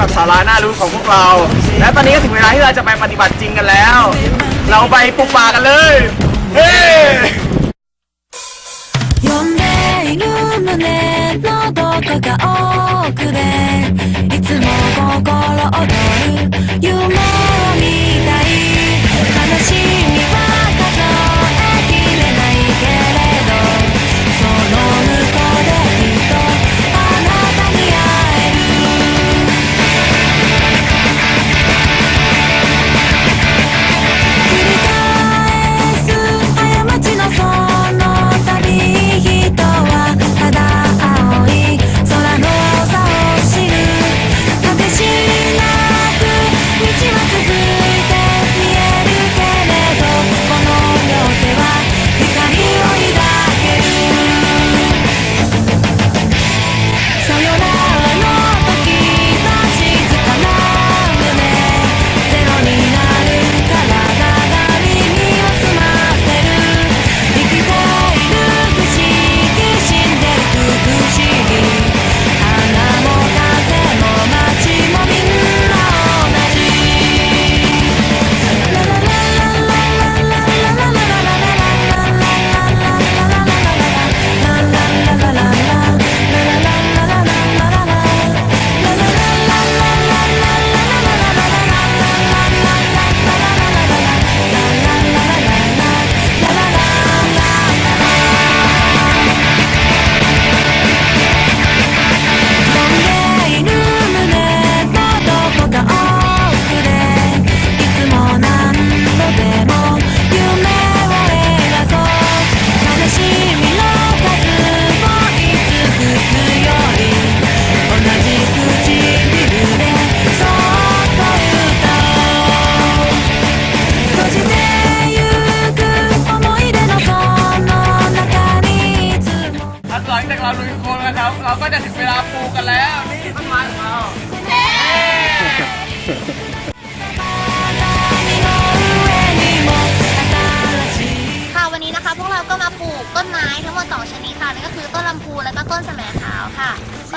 กับสาระน่ารู้ของพวกเรา และตอนนี้ก็ถึงเวลาที่เราจะไปปฏิบัติจริงกันแล้ว เราไปปลูกป่ากันเลย เฮ้ 呼んでいる胸のどこか奥でいつも心躍る夢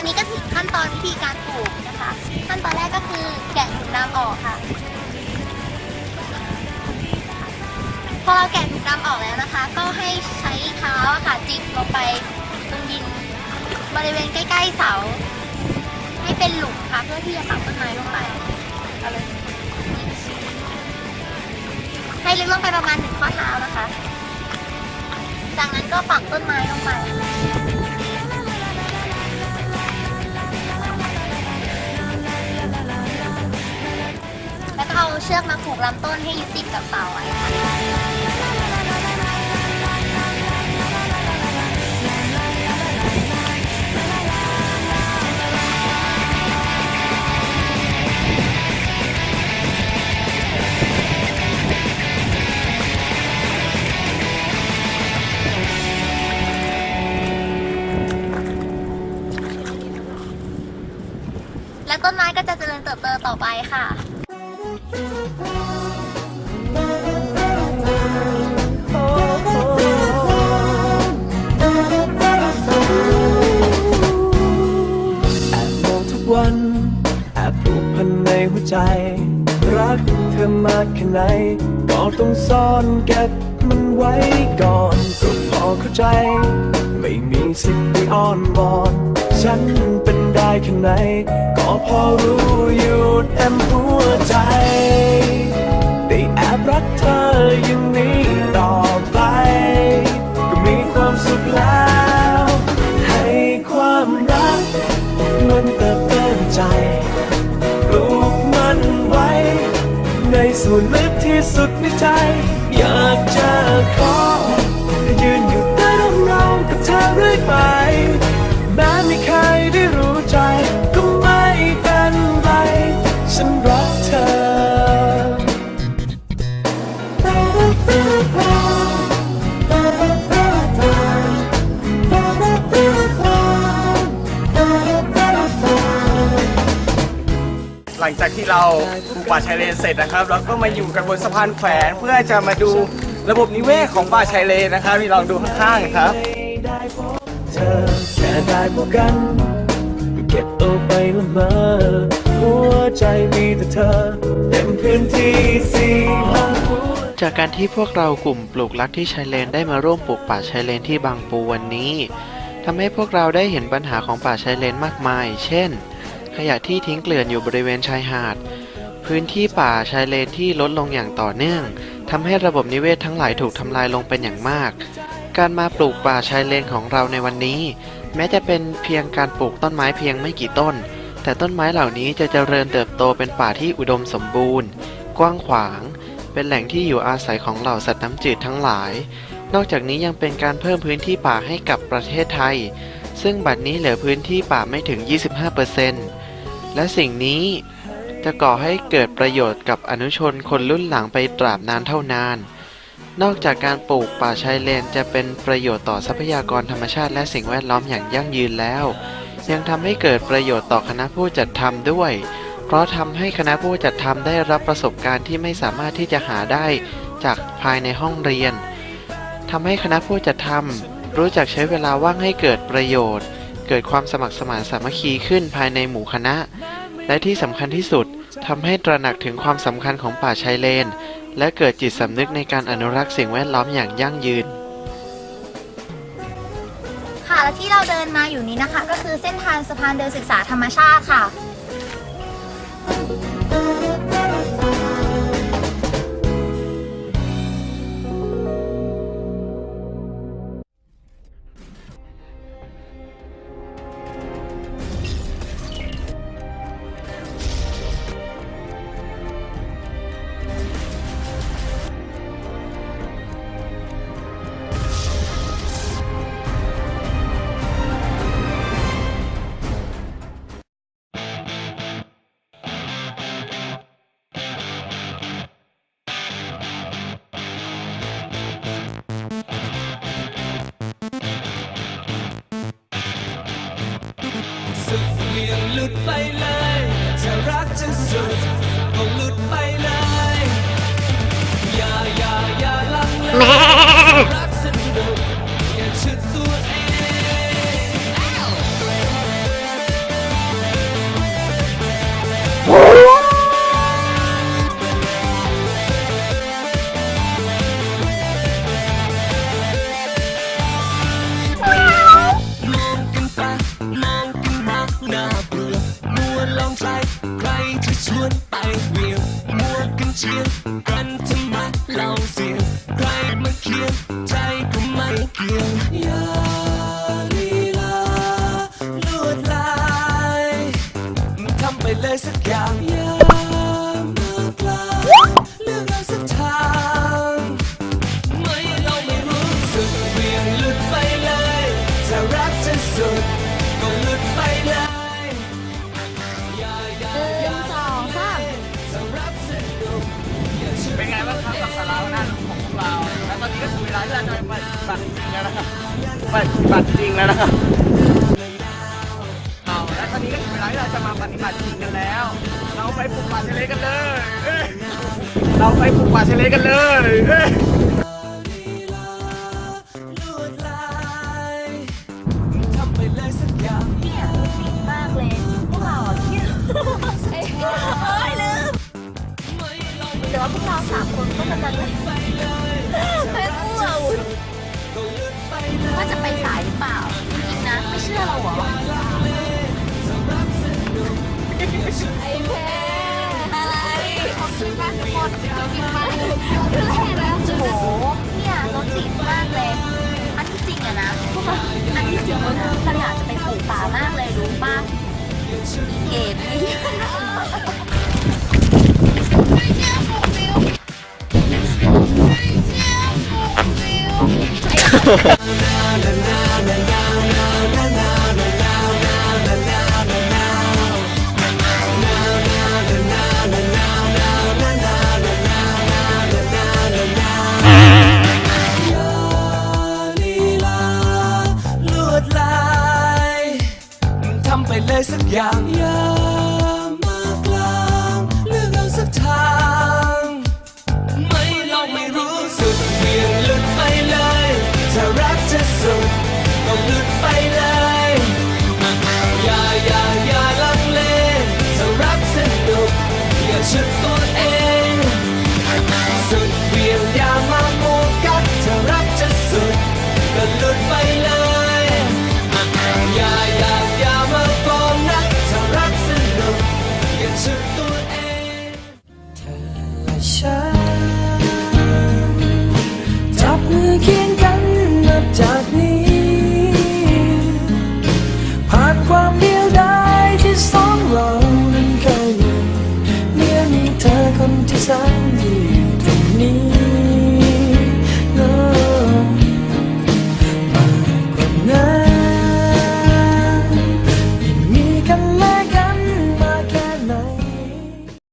อนนี้ก็ถึงขั้นตอนวิธีการปลูกนะคะ ขั้นตอนแรกก็คือแกะถุงดำออกค่ะ พอเราแกะถุงดำออกแล้วนะคะ ก็ให้ใช้เท้าค่ะจิกลงไปตรงดินบริเวณใกล้ๆเสา ให้เป็นหลุมค่ะเพื่อที่จะปักต้นไม้ลงไปเอาเลยให้ลึกลงไปประมาณหนึ่งข้อเท้านะคะ จากนั้นก็ปักต้นไม้ลงไป เอาเชือกมาผูกลำต้นให้ยึดติดกับเสาไว้ค่ะและต้นไม้ก็จะเจริญเติบโตต่อไปค่ะ ใจ รักเธอมากแค่ไหนก็ต้องซ่อนเก็บมันไว้ก่อนก็พอเข้าใจ ไม่มีสิทธิ์ไปอ้อนวอนฉันเป็นได้แค่ไหน ก็พอรู้อยู่เต็มหัวใจ ลึกที่สุดในใจ อยากจะขอ หลังจากที่เราปลูกป่าชายเลนเสร็จนะครับ เราก็มาอยู่กันบนสะพานแขวนเพื่อจะมาดูระบบนิเวศของป่าชายเลนนะครับที่ลองดูข้างๆครับได้พบเธอแค่ได้พบกันก็เก็บเอาไปละเมอหัวเธอเต็มพื้นที่สี่ห้องหัวจากการที่พวกเรากลุ่มปลูกรักที่ชายเลนได้มาร่วมปลูกป่าชายเลนที่บางปูวันนี้ทำให้พวกเราได้เห็นปัญหาของป่าชายเลนมากมาย เช่น ขยะที่ทิ้งเกลื่อนอยู่บริเวณชายหาด พื้นที่ป่าชายเลนที่ลดลงอย่างต่อเนื่องทำให้ระบบนิเวศทั้งหลายถูกทำลายลงเป็นอย่างมาก การมาปลูกป่าชายเลนของเราในวันนี้ แม้จะเป็นเพียงการปลูกต้นไม้เพียงไม่กี่ต้น แต่ต้นไม้เหล่านี้จะเจริญเติบโตเป็นป่าที่อุดมสมบูรณ์ กว้างขวาง เป็นแหล่งที่อยู่อาศัยของเหล่าสัตว์น้ำจืดทั้งหลาย นอกจากนี้ยังเป็นการเพิ่มพื้นที่ป่าให้กับประเทศไทย ซึ่งบัดนี้เหลือพื้นที่ป่าไม่ถึง 25%และสิ่งนี้จะก่อให้เกิดประโยชน์กับอนุชนคนรุ่นหลังไปตราบนานเท่านาน นอกจากการปลูกป่าชายเลนจะเป็นประโยชน์ต่อทรัพยากรธรรมชาติและสิ่งแวดล้อมอย่างยั่งยืนแล้ว ยังทำให้เกิดประโยชน์ต่อคณะผู้จัดทำด้วย เพราะทำให้คณะผู้จัดทำได้รับประสบการณ์ที่ไม่สามารถที่จะหาได้จากภายในห้องเรียนทำให้คณะผู้จัดทำ รู้จักใช้เวลาว่างให้เกิดประโยชน์ เกิดความสมัครสมานสามัคคีขึ้นภายในหมู่คณะ และที่สำคัญที่สุดทำให้ตระหนักถึงความสำคัญของป่าชายเลน และเกิดจิตสำนึกในการอนุรักษ์สิ่งแวดล้อมอย่างยั่งยืน ค่ะและที่เราเดินมาอยู่นี้นะคะ ก็คือเส้นทางสะพานเดินศึกษาธรรมชาติค่ะ ลุดไปเลยจะรักจะสุดก็หลุดไปเลย อย่าอย่าอย่าลังเล ใครใครจะชวน ไปฏิบัติจริงแล้วนะครับปบัติจริงแล้วนะครับเอาและตอนนี้ก็ถึงเวลาที่เราจะมาปฏิบัติจริงกันแล้ว เราไปปลูกป่าชายเลกันเลย เราไปปลูกป่าชายเลกันเลยเอ้ยลวดลายทำไปเลยสักอย่างเนี่ยติดมากเลยพวกเราอะเฮียเอ้ยเอ้ยลืมเดี๋ยวพวกเราสามคนก็มันนั้นเลยไม่พูด ว่าจะไปสายหรือเปล่า จริงนะ ไม่เชื่อเราเหรออะไรเขาคิดมากทุกคนเขาคิดมากคือแรกแล้วโหเนี่ยรถติดมากเลย อันที่จริงอะนะพวกเราอันที่จริงเราอยากจะไปปลูกป่ามากเลยรู้ป่ะอีเกดนี่